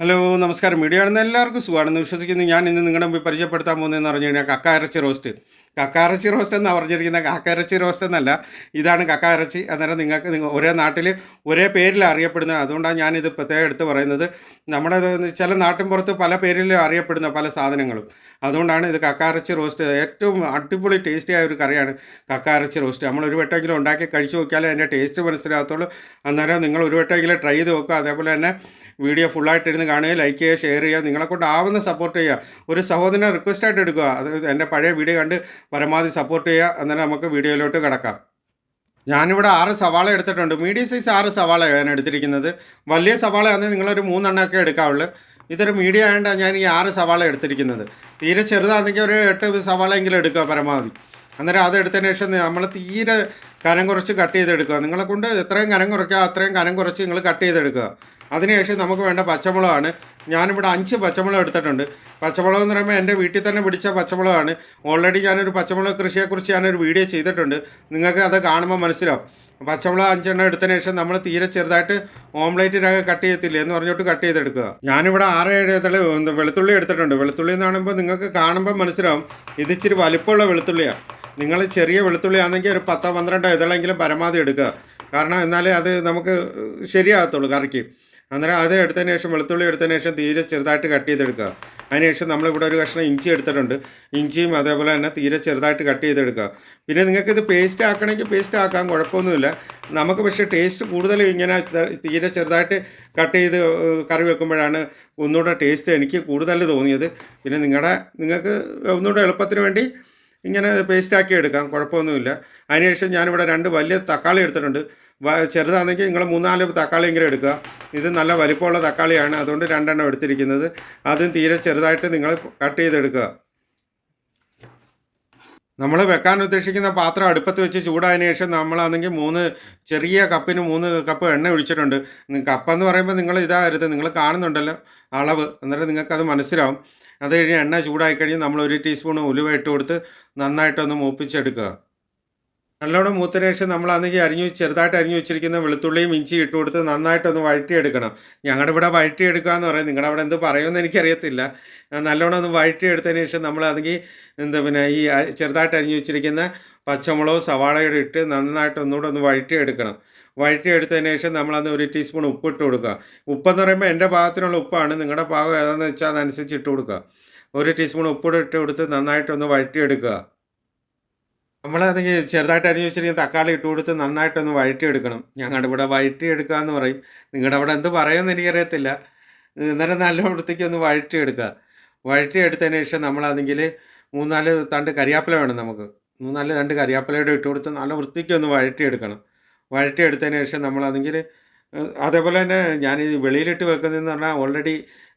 Hello നമസ്കാരം. Media ആണെന്ന് എല്ലാവർക്കും സുഖമാണെന്ന് വിശ്വസിക്കുന്നു. ഞാൻ ഇന്ന് നിങ്ങളുടെ മുമ്പിൽ പരിചയപ്പെടുത്താൻ പോകുന്നതെന്ന് പറഞ്ഞു കഴിഞ്ഞാൽ കക്ക ഇറച്ചി റോസ്റ്റ്. കക്ക ഇറച്ചി റോസ്റ്റ് എന്നാണ് പറഞ്ഞിരിക്കുന്നത്? കക്ക ഇറച്ചി റോസ്റ്റ് എന്നല്ല. ഇതാണ് കക്ക ഇറച്ചി അന്നേരം നിങ്ങൾക്ക് നിങ്ങൾ ഒരേ നാട്ടിൽ ഒരേ പേരിൽ അറിയപ്പെടുന്നത്. അതുകൊണ്ടാണ് ഞാനിത് പ്രത്യേകം എടുത്ത് പറയുന്നത്. നമ്മുടെ ചില നാട്ടിൻ പുറത്ത് പല പേരിൽ അറിയപ്പെടുന്ന പല സാധനങ്ങളും. അതുകൊണ്ടാണ് ഇത് കക്ക ഇറച്ചി റോസ്റ്റ് ഏറ്റവും അടിപൊളി ടേസ്റ്റി ആയ ഒരു കറിയാണ് കക്ക ഇറച്ചി റോസ്റ്റ്. നമ്മൾ ഒരു വട്ടമെങ്കിലും ഉണ്ടാക്കി കഴിച്ചു നോക്കിയാലേ അതിന്റെ ടേസ്റ്റ് മനസ്സിലാകത്തുള്ളൂ. അന്നേരം നിങ്ങൾ ഒരു വട്ടമെങ്കിലും ട്രൈ ചെയ്ത് നോക്കുക. അതേപോലെ തന്നെ വീഡിയോ ഫുള്ളായിട്ട് ഇരുന്ന് കാണുക ലൈക്ക് ചെയ്യുക ഷെയർ ചെയ്യുക നിങ്ങളെ കൊണ്ട് ആവുന്ന സപ്പോർട്ട് ചെയ്യുക. ഒരു സഹോദരനെ റിക്വസ്റ്റായിട്ട് എടുക്കുക. അത് എന്റെ പഴയ വീഡിയോ കണ്ട് പരമാവധി സപ്പോർട്ട് ചെയ്യുക. അന്നേരം നമുക്ക് വീഡിയോയിലോട്ട് കിടക്കാം. ഞാനിവിടെ ആറ് സവാള എടുത്തിട്ടുണ്ട്. മീഡിയം സൈസ് ആറ് സവാള ഞാൻ എടുത്തിരിക്കുന്നത്. വലിയ സവാള ആണെങ്കിൽ നിങ്ങളൊരു മൂന്നെണ്ണമൊക്കെ എടുക്കാവുള്ളൂ. ഇതൊരു മീഡിയം ആയതുകൊണ്ടാണ് ഞാൻ ഈ ആറ് സവാള എടുത്തിരിക്കുന്നത്. തീരെ ചെറുതാണെങ്കിൽ ഒരു എട്ട് സവാള എങ്കിലും എടുക്കുക പരമാവധി. അന്നേരം അത് എടുത്തതിന് ശേഷം നമ്മൾ തീരെ കനം കുറച്ച് കട്ട് ചെയ്തെടുക്കുക. നിങ്ങളെ കൊണ്ട് എത്രയും കനം കുറയ്ക്കുക അത്രയും കനം കുറച്ച് നിങ്ങൾ കട്ട് ചെയ്തെടുക്കുക. അതിനുശേഷം നമുക്ക് വേണ്ട പച്ചമുളകാണ്. ഞാനിവിടെ അഞ്ച് പച്ചമുളക് എടുത്തിട്ടുണ്ട്. പച്ചമുളക് എന്ന് പറയുമ്പോൾ എന്റെ വീട്ടിൽ തന്നെ പിടിച്ച പച്ചമുളകാണ്. ഓൾറെഡി ഞാനൊരു പച്ചമുളക് കൃഷിയെക്കുറിച്ച് ഞാനൊരു വീഡിയോ ചെയ്തിട്ടുണ്ട്. നിങ്ങൾക്ക് അത് കാണുമ്പോൾ മനസ്സിലാവും. പച്ചമുളക് അഞ്ചെണ്ണം എടുത്തതിന് ശേഷം നമ്മൾ തീരെ ചെറുതായിട്ട് ഓംലേറ്റിനൊക്കെ കട്ട് ചെയ്യത്തില്ലേ എന്ന് പറഞ്ഞിട്ട് കട്ട് ചെയ്തെടുക്കുക. ഞാനിവിടെ ആറ് ഏഴ് വെളുത്തുള്ളി എടുത്തിട്ടുണ്ട്. വെളുത്തുള്ളി എന്ന് കാണുമ്പോൾ നിങ്ങൾക്ക് കാണുമ്പോൾ മനസ്സിലാവും. ഇതിച്ചിരി വലിപ്പമുള്ള വെളുത്തുള്ളിയാണ് നിങ്ങൾ ചെറിയ വെളുത്തുള്ളി ആണെങ്കിൽ ഒരു പത്തോ പന്ത്രണ്ടോ ഇതളെങ്കിലും പരമാവധി എടുക്കുക. കാരണം എന്നാലേ അത് നമുക്ക് ശരിയാകത്തുള്ളൂ കറിക്ക്. അന്നേരം അത് എടുത്തതിന് ശേഷം വെളുത്തുള്ളി എടുത്തതിന് ശേഷം തീരെ ചെറുതായിട്ട് കട്ട് ചെയ്തെടുക്കുക. അതിനുശേഷം നമ്മളിവിടെ ഒരു കഷ്ണം ഇഞ്ചി എടുത്തിട്ടുണ്ട്. ഇഞ്ചിയും അതേപോലെ തന്നെ തീരെ ചെറുതായിട്ട് കട്ട് ചെയ്തെടുക്കുക. പിന്നെ നിങ്ങൾക്ക് ഇത് പേസ്റ്റ് ആക്കണമെങ്കിൽ പേസ്റ്റ് ആക്കാൻ കുഴപ്പമൊന്നുമില്ല. നമുക്ക് പക്ഷേ ടേസ്റ്റ് കൂടുതൽ ഇങ്ങനെ തീരെ ചെറുതായിട്ട് കട്ട് ചെയ്ത് കറി വെക്കുമ്പോഴാണ് ഒന്നുകൂടെ ടേസ്റ്റ് എനിക്ക് കൂടുതൽ തോന്നിയത്. പിന്നെ നിങ്ങളുടെ നിങ്ങൾക്ക് ഒന്നുകൂടെ എളുപ്പത്തിന് വേണ്ടി ഇങ്ങനെ പേസ്റ്റാക്കി എടുക്കാം കുഴപ്പമൊന്നുമില്ല. അതിനുശേഷം ഞാനിവിടെ രണ്ട് വലിയ തക്കാളി എടുത്തിട്ടുണ്ട്. ചെറുതാണെങ്കിൽ നിങ്ങൾ മൂന്നാൽ തക്കാളി ഇങ്ങനെ എടുക്കുക. ഇത് നല്ല വലിപ്പമുള്ള തക്കാളിയാണ്. അതുകൊണ്ട് രണ്ടെണ്ണം എടുത്തിരിക്കുന്നത്. അതും തീരെ ചെറുതായിട്ട് നിങ്ങൾ കട്ട് ചെയ്തെടുക്കുക. നമ്മൾ വെക്കാൻ ഉദ്ദേശിക്കുന്ന പാത്രം അടുപ്പത്ത് വെച്ച് ചൂടായതിനു ശേഷം നമ്മളാണെങ്കിൽ മൂന്ന് ചെറിയ കപ്പിന് മൂന്ന് കപ്പ് എണ്ണ ഒഴിച്ചിട്ടുണ്ട്. കപ്പ് കപ്പെന്ന് പറയുമ്പോൾ നിങ്ങൾ ഇതാകരുത് നിങ്ങൾ കാണുന്നുണ്ടല്ലോ അളവ്. അന്നേരം നിങ്ങൾക്കത് മനസ്സിലാവും. അത് കഴിഞ്ഞ് എണ്ണ ചൂടായി കഴിഞ്ഞ് നമ്മൾ ഒരു ടീസ്പൂൺ ഉലുവ ഇട്ട് കൊടുത്ത് നന്നായിട്ടൊന്ന് മൂപ്പിച്ചെടുക്കുക. നല്ലോണം മൂത്തതിന് നമ്മൾ അന്നെങ്കിൽ അരിഞ്ഞു ചെറുതായിട്ട് അരിഞ്ഞു വെച്ചിരിക്കുന്ന വെളുത്തുള്ളിയും ഇഞ്ചി ഇട്ട് കൊടുത്ത് നന്നായിട്ടൊന്ന് വഴറ്റിയെടുക്കണം. ഞങ്ങളുടെ ഇവിടെ വഴറ്റിയെടുക്കുക എന്ന് പറയും നിങ്ങളുടെ അവിടെ എന്ത് പറയുമെന്ന് എനിക്കറിയത്തില്ല. നല്ലോണം ഒന്ന് വഴറ്റിയെടുത്തതിന് ശേഷം നമ്മളാണെങ്കിൽ എന്താ പിന്നെ ഈ ചെറുതായിട്ട് അരിഞ്ഞു വെച്ചിരിക്കുന്ന പച്ചമുളകും സവാളയുടെ ഇട്ട് നന്നായിട്ട് ഒന്നുകൂടെ ഒന്ന് വഴറ്റിയെടുക്കണം. വഴറ്റിയെടുത്തതിന് ശേഷം നമ്മളന്ന് ഒരു ടീസ്പൂൺ ഉപ്പ് ഇട്ട് കൊടുക്കുക. ഉപ്പെന്ന് പറയുമ്പോൾ എന്റെ പാകത്തിനുള്ള ഉപ്പാണ്. നിങ്ങളുടെ ഭാഗം ഏതാണെന്ന് വെച്ചാൽ അതനുസരിച്ച് ഇട്ട് കൊടുക്കുക. ഒരു ടീസ്പൂൺ ഉപ്പ് ഇട്ട് കൊടുത്ത് നന്നായിട്ടൊന്ന് വഴറ്റിയെടുക്കുക. നമ്മളതെങ്കിൽ ചെറുതായിട്ട് അരിഞ്ഞ് തക്കാളി ഇട്ട് കൊടുത്ത് നന്നായിട്ടൊന്ന് വഴറ്റിയെടുക്കണം. ഞങ്ങളുടെ ഇവിടെ വഴറ്റിയെടുക്കുക എന്ന് പറയും. നിങ്ങളുടെ അവിടെ എന്ത് പറയുമെന്ന് എനിക്കറിയത്തില്ല. അന്നേരം നല്ല വൃത്തിക്ക് ഒന്ന് വഴറ്റിയെടുക്കുക വഴറ്റിയെടുത്തതിന് ശേഷം നമ്മളാണെങ്കിൽ മൂന്നാൽ തണ്ട് കരിയാപ്പില വേണം നമുക്ക്. മൂന്നാൽ തണ്ട് കരിയാപ്പിലയുടെ ഇട്ട് കൊടുത്ത് നല്ല വൃത്തിക്ക് ഒന്ന് വഴറ്റിയെടുക്കണം. വഴറ്റിയെടുത്തതിന് ശേഷം നമ്മളാണെങ്കിൽ അതേപോലെ തന്നെ ഞാൻ ഈ വെളിയിലിട്ട് വെക്കുന്നതെന്ന് പറഞ്ഞാൽ ഓൾറെഡി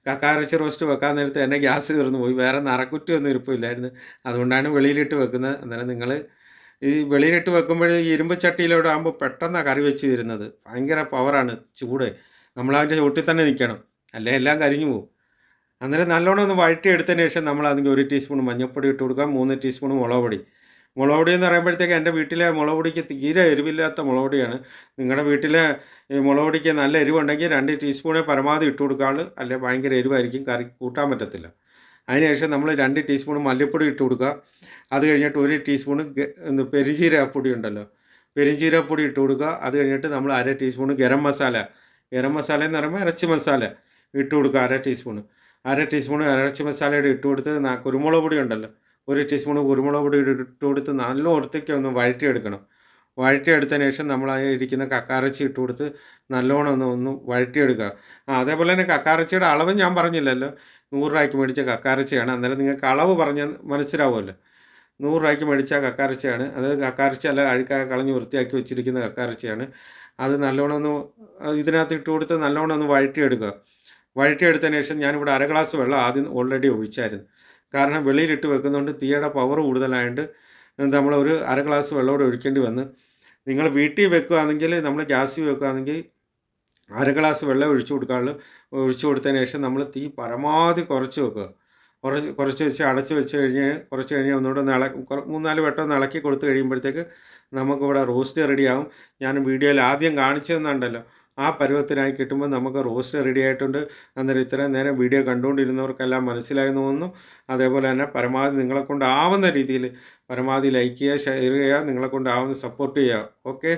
കക്കാറച്ചി റോസ്റ്റ് വെക്കാൻ നേരത്ത് എന്നെ ഗ്യാസ് തീർന്നു പോയി. വേറെ നറക്കുറ്റി ഒന്നും ഇരിപ്പില്ലായിരുന്നു. അതുകൊണ്ടാണ് വെളിയിലിട്ട് വെക്കുന്നത്. അന്നേരം നിങ്ങൾ ഈ വെളിയിലിട്ട് വെക്കുമ്പോൾ ഈ ഇരുമ്പ് ചട്ടിയിലൂടെ ആകുമ്പോൾ പെട്ടെന്നാണ് കറി വെച്ച് തരുന്നത്. ഭയങ്കര പവറാണ് ചൂട്. നമ്മളതിന്റെ ചൂട്ടിൽ തന്നെ നിൽക്കണം അല്ലേ? എല്ലാം കരിഞ്ഞു പോകും അന്നേരം നല്ലോണം ഒന്ന് വഴറ്റിയെടുത്തതിന് ശേഷം നമ്മൾ അതിന് ഒരു ടീസ്പൂൺ മഞ്ഞൾപ്പൊടി ഇട്ട് കൊടുക്കുക. മൂന്ന് ടീസ്പൂൺ മുളക് പൊടി. മുളക് പൊടി എന്ന് പറയുമ്പോഴത്തേക്ക് എന്റെ വീട്ടിലെ മുളക് പൊടിക്ക് തീരെ എരിവില്ലാത്ത മുളക് പൊടിയാണ്. നിങ്ങളുടെ വീട്ടിലെ മുളക് പൊടിക്ക് നല്ല എരിവുണ്ടെങ്കിൽ രണ്ട് ടീസ്പൂണേ പരമാവധി ഇട്ട് കൊടുക്കാവുള്ളൂ അല്ലെ ഭയങ്കര എരിവായിരിക്കും. കറി കൂട്ടാൻ പറ്റത്തില്ല. അതിനുശേഷം നമ്മൾ രണ്ട് ടീസ്പൂൺ മല്ലിപ്പൊടി ഇട്ട് കൊടുക്കുക. അത് കഴിഞ്ഞിട്ട് ഒരു ടീസ്പൂൺ പെരിഞ്ചീരകപ്പൊടി ഉണ്ടല്ലോ. പെരിഞ്ചീരകപ്പൊടി ഇട്ട് കൊടുക്കുക. അത് കഴിഞ്ഞിട്ട് നമ്മൾ അര ടീസ്പൂൺ ഗരം മസാല. ഗരം മസാല എന്ന് പറയുമ്പോൾ ഇറച്ചി മസാല ഇട്ട് കൊടുക്കുക അര ടീസ്പൂൺ അര ടീസ്പൂൺ ഇറച്ചി മസാലയുടെ ഇട്ട് കൊടുത്ത് കുരുമുളക് പൊടി ഉണ്ടല്ലോ. ഒരു ടീസ്പൂൺ കുരുമുളക് പൊടി ഇട്ട് കൊടുത്ത് നല്ല ഒടുത്തേക്ക് ഒന്ന് വഴറ്റിയെടുക്കണം. വഴറ്റിയെടുത്തതിന് ശേഷം നമ്മൾ ഇരിക്കുന്ന കക്കാറച്ചി ഇട്ട് കൊടുത്ത് നല്ലോണം ഒന്ന് ഒന്ന് വഴറ്റിയെടുക്കുക. അതേപോലെ തന്നെ കക്കാറച്ചിയുടെ അളവ് ഞാൻ പറഞ്ഞില്ലല്ലോ. നൂറ് രൂപയ്ക്ക് മേടിച്ച കക്കാരച്ചയാണ് അന്നേരം നിങ്ങൾക്ക് അളവ് പറഞ്ഞാൽ മനസ്സിലാവുമല്ലോ. നൂറ് രൂപയ്ക്ക് മേടിച്ച കക്കാരച്ചയാണ് അത് കക്കാരച്ച അല്ല അഴുക്കാ കളഞ്ഞ് വൃത്തിയാക്കി വെച്ചിരിക്കുന്ന കക്കാരച്ചയാണ് അത് നല്ലോണം ഒന്ന് ഇതിനകത്ത് ഇട്ട് കൊടുത്ത് നല്ലോണം ഒന്ന് വഴറ്റിയെടുക്കുക. വഴറ്റിയെടുത്തതിന് ശേഷം ഞാനിവിടെ അര ഗ്ലാസ് വെള്ളം ആദ്യം ഓൾറെഡി ഒഴിച്ചായിരുന്നു. കാരണം വെളിയിലിട്ട് വെക്കുന്നതുകൊണ്ട് തീയുടെ പവർ കൂടുതലായതുകൊണ്ട് നമ്മൾ ഒരു അര ഗ്ലാസ് വെള്ളം കൂടെ ഒഴിക്കേണ്ടി വന്ന്. നിങ്ങൾ വീട്ടിൽ വെക്കുകയാണെങ്കിൽ നമ്മൾ ഗ്യാസിൽ വെക്കുകയാണെങ്കിൽ അര ഗ്ലാസ് വെള്ളം ഒഴിച്ചു കൊടുക്കാനുള്ള ഒഴിച്ചു കൊടുത്തതിന് ശേഷം നമ്മൾ തീ പരമാവധി കുറച്ച് വെക്കുക. കുറച്ച് കുറച്ച് വെച്ച് അടച്ച് വെച്ച് കഴിഞ്ഞ് കുറച്ച് കഴിഞ്ഞ് ഒന്നുകൂടെ നിള മൂന്നാൽ വട്ടം ഒന്ന് ഇളക്കി കൊടുത്ത് കഴിയുമ്പോഴത്തേക്ക് നമുക്കിവിടെ റോസ്റ്റ് റെഡിയാവും ഞാൻ വീഡിയോയിൽ ആദ്യം കാണിച്ചു തന്നുണ്ടല്ലോ ആ പരുവത്തിനായി കിട്ടുമ്പോൾ നമുക്ക് റോസ്റ്റ് റെഡി ആയിട്ടുണ്ട്. അന്നേരം ഇത്രയും നേരം വീഡിയോ കണ്ടുകൊണ്ടിരുന്നവർക്കെല്ലാം മനസ്സിലായെന്ന് തോന്നുന്നു. അതേപോലെ തന്നെ പരമാവധി നിങ്ങളെ കൊണ്ടാവുന്ന രീതിയിൽ പരമാവധി ലൈക്ക് ചെയ്യുക ഷെയർ ചെയ്യുക നിങ്ങളെ കൊണ്ടാവുന്ന സപ്പോർട്ട് ചെയ്യുക. ഓക്കെ